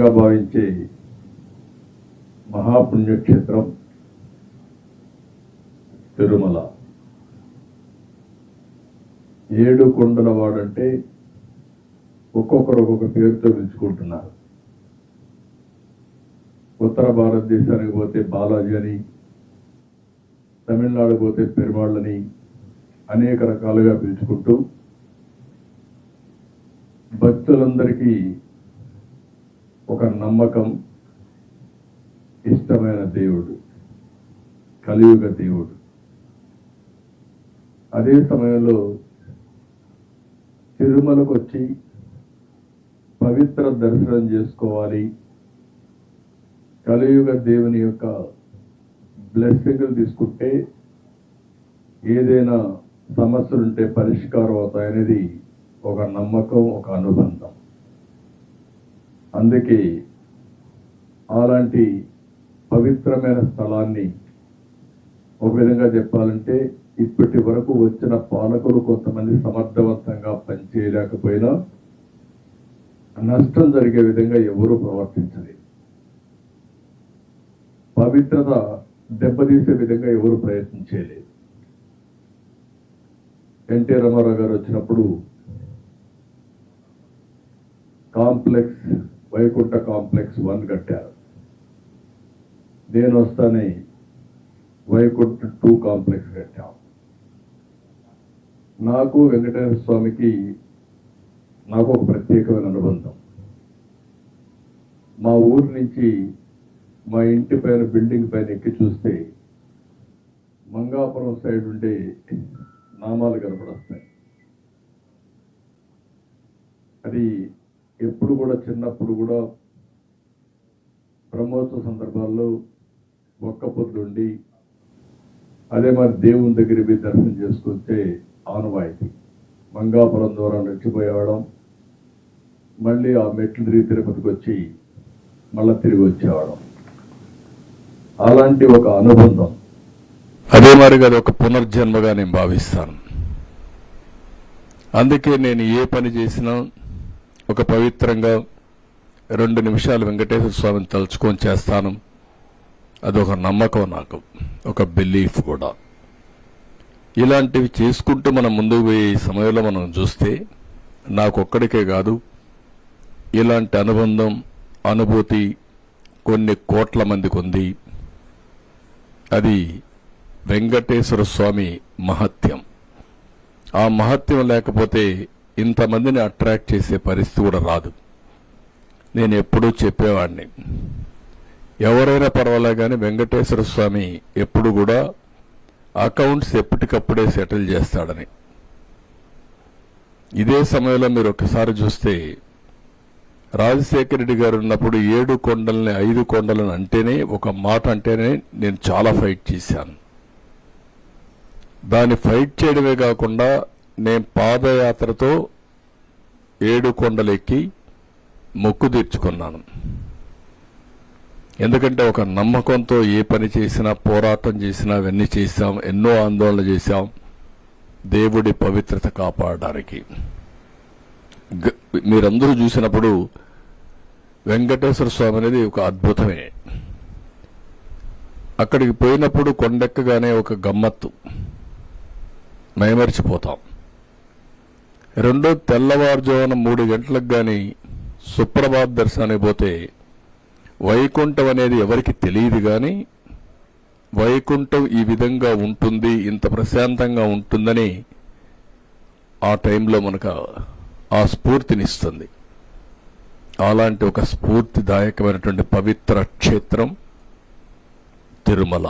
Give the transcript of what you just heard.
గా భావించే మహాపుణ్యక్షేత్రం తిరుమల. ఏడు కొండల వాడంటే ఒక్కొక్కరు ఒక్కొక్క పేరుతో పిలుచుకుంటున్నారు. ఉత్తర భారతదేశానికి పోతే బాలాజీ అని తమిళనాడు పోతే పెరుమాళ్ళని అనేక రకాలుగా పిలుచుకుంటూ భక్తులందరికీ ఒక నమ్మకం ఇష్టమైన దేవుడు కలియుగ దేవుడు. అదే సమయంలో తిరుమలకు వచ్చి పవిత్ర దర్శనం చేసుకోవాలి. కలియుగ దేవుని యొక్క బ్లెస్సింగ్లు తీసుకుంటే ఏదైనా సమస్యలుంటే పరిష్కారం అవుతాయనేది ఒక నమ్మకం ఒక అనుబంధం. అందుకే అలాంటి పవిత్రమైన స్థలాన్ని ఒక విధంగా చెప్పాలంటే ఇప్పటి వరకు వచ్చిన పాలకులు కొంతమంది సమర్థవంతంగా పనిచేయలేకపోయినా నష్టం జరిగే విధంగా ఎవరూ ప్రవర్తించలేదు. పవిత్రత దెబ్బతీసే విధంగా ఎవరు ప్రయత్నించలేదు ఎన్టీ రామారావు గారు వచ్చినప్పుడు కాంప్లెక్స్ వైకుంఠ కాంప్లెక్స్ వన్ కట్టారు. నేను వస్తానే వైకుంఠ టూ కాంప్లెక్స్ కట్టాం. నాకు వెంకటేశ్వర స్వామికి నాకు ఒక ప్రత్యేకమైన అనుబంధం. మా ఊరు నుంచి మా ఇంటి పైన బిల్డింగ్ పైన ఎక్కి చూస్తే మంగాపురం సైడ్ ఉండే నామాలు కనపడొస్తాయి అది ఎప్పుడు కూడా చిన్నప్పుడు కూడా బ్రహ్మోత్సవ సందర్భాల్లో ఒక్క పొద్దుండి అదే మరి దేవుని దగ్గర పోయి దర్శనం చేసుకుంటే ఆనవాయితీ. మంగాపురం ద్వారా నడిచిపోయేవాడం మళ్ళీ ఆ మెట్లు తిరిగి తిరుపతికి వచ్చి మళ్ళా తిరిగి వచ్చేవాడం అలాంటి ఒక అనుబంధం. అదే మరి అది ఒక పునర్జన్మగా నేను భావిస్తాను. అందుకే నేను ఏ పని చేసినా ఒక పవిత్రంగా రెండు నిమిషాలు వెంకటేశ్వర స్వామిని తలుచుకొని చేస్తాను. అదొక నమ్మకం నాకు. ఒక బిలీఫ్ కూడా. ఇలాంటివి చేసుకుంటూ మనం ముందుకు పోయే సమయంలో మనం చూస్తే నాకొక్కడికే కాదు ఇలాంటి అనుబంధం అనుభూతి కొన్ని కోట్ల మందికి ఉంది. అది వెంకటేశ్వర స్వామి మహత్యం. ఆ మహత్యం లేకపోతే ఇంతమందిని అట్రాక్ట్ చేసే పరిస్థితి కూడా రాదు. నేను ఎప్పుడూ చెప్పేవాడిని. ఎవరైనా పర్వాలే కానీ వెంకటేశ్వర స్వామి ఎప్పుడు కూడా అకౌంట్స్ ఎప్పటికప్పుడే సెటిల్ చేస్తాడని. ఇదే సమయంలో మీరు ఒకసారి చూస్తే రాజశేఖర రెడ్డి గారు ఉన్నప్పుడు ఏడు కొండల్ని ఐదు కొండలను అంటేనే ఒక మాట అంటేనే నేను చాలా ఫైట్ చేశాను. దాన్ని ఫైట్ చేయడమే కాకుండా నేను పాదయాత్రతో ఏడు కొండలు ఎక్కి మొక్కు తీర్చుకున్నాను. ఎందుకంటే ఒక నమ్మకంతో ఏ పని చేసినా పోరాటం చేసినా అవన్నీ చేశాం ఎన్నో ఆందోళన చేశాం దేవుడి పవిత్రత కాపాడడానికి. మీరందరూ చూసినప్పుడు వెంకటేశ్వర స్వామి అనేది ఒక అద్భుతమే. అక్కడికి పోయినప్పుడు కొండెక్కగానే ఒక గమ్మత్తు. మైమరిచిపోతాం. రెండో తెల్లవారుజామున మూడు గంటలకు కానీ సుప్రభాత్ దర్శనానికి పోతే వైకుంఠం అనేది ఎవరికి తెలియదు కానీ వైకుంఠం ఈ విధంగా ఉంటుంది ఇంత ప్రశాంతంగా ఉంటుందని ఆ టైంలో మనకు ఆ స్ఫూర్తినిస్తుంది. అలాంటి ఒక స్ఫూర్తిదాయకమైనటువంటి పవిత్ర క్షేత్రం తిరుమల.